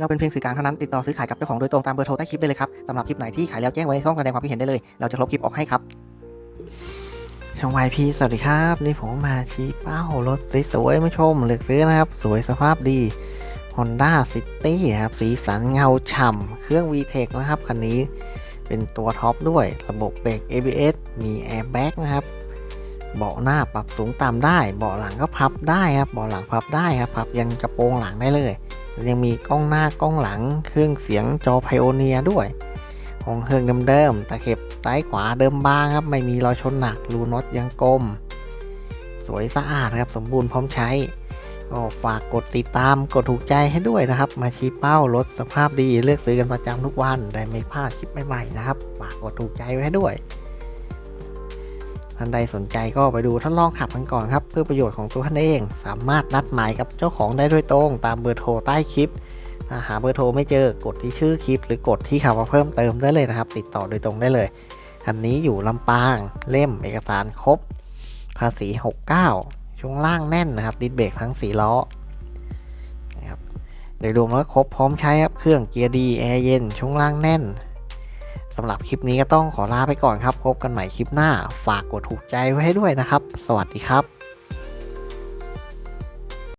เราเป็นเพียงสื่อกลางเท่านั้นติดต่อซื้อขายกับเจ้าของโดยตรงตามเบอร์โทรใต้คลิปได้เลยครับสำหรับคลิปไหนที่ขายแล้วแจ้งไว้ในช่องแสดงความคิดเห็นได้เลย เราจะลบคลิปออกให้ครับช่องวายพีสวัสดีครับนี่ผมมาชี้เป้ารถสวยๆมาชมเลือกซื้อนะครับ สวยสภาพดี Honda City ครับสีสันเงาฉ่ำเครื่อง VTEC นะครับคันนี้เป็นตัวท็อปด้วยระบบเบรก ABS มี Airbag นะครับเบาะหน้าปรับสูงต่ำได้ เบาะหลังก็พับได้ครับเบาะหลังพับได้ครับพับยันกระโปรงหลังได้เลย ยังมีกล้องหน้ากล้องหลัง เครื่องเสียงจอไพโอเนียด้วย ของเครื่องเดิมๆตะเข็บซ้ายขวาเดิมบ้างครับ ไม่มีรอยชนหนักรูน็อตยังกลม สวยสะอาดครับ สมบูรณ์พร้อมใช้ก็ฝากกดติดตามกดถูกใจให้ด้วยนะครับ มาชี้เป้ารถสภาพดีเลือกซื้อกันประจำทุกวัน ได้ไม่พลาดคลิปใหม่ๆนะครับ ฝากกดถูกใจไว้ให้ด้วย ท่านใดสนใจก็ไปดูทดลองขับกันก่อนครับ เพื่อประโยชน์ของตัวท่านเอง สามารถนัดหมายกับเจ้าของได้ด้วยตรง ตามเบอร์โทรใต้คลิปถ้าหาเบอร์โทรไม่เจอกดที่ชื่อคลิป หรือกดที่คำว่าเพิ่มเติมได้เลยนะครับ ติดต่อโดยตรงได้เลยคันนี้อยู่ลำปางเล่มเอกสารครบ ภาษี 69 ช่วงล่างแน่นนะครับดิสเบรกทั้ง4ล้อนะครับโดยรวมแล้วครบพร้อมใช้ครับเครื่องเกียร์ดีแอร์เย็นช่วงล่างแน่นำหรับคลิปนี้ก็ต้องขอลาไปก่อนครับ พบกันใหม่คลิปหน้า ฝากกดถูกใจไว้ให้ด้วยนะครับ สวัสดีครับ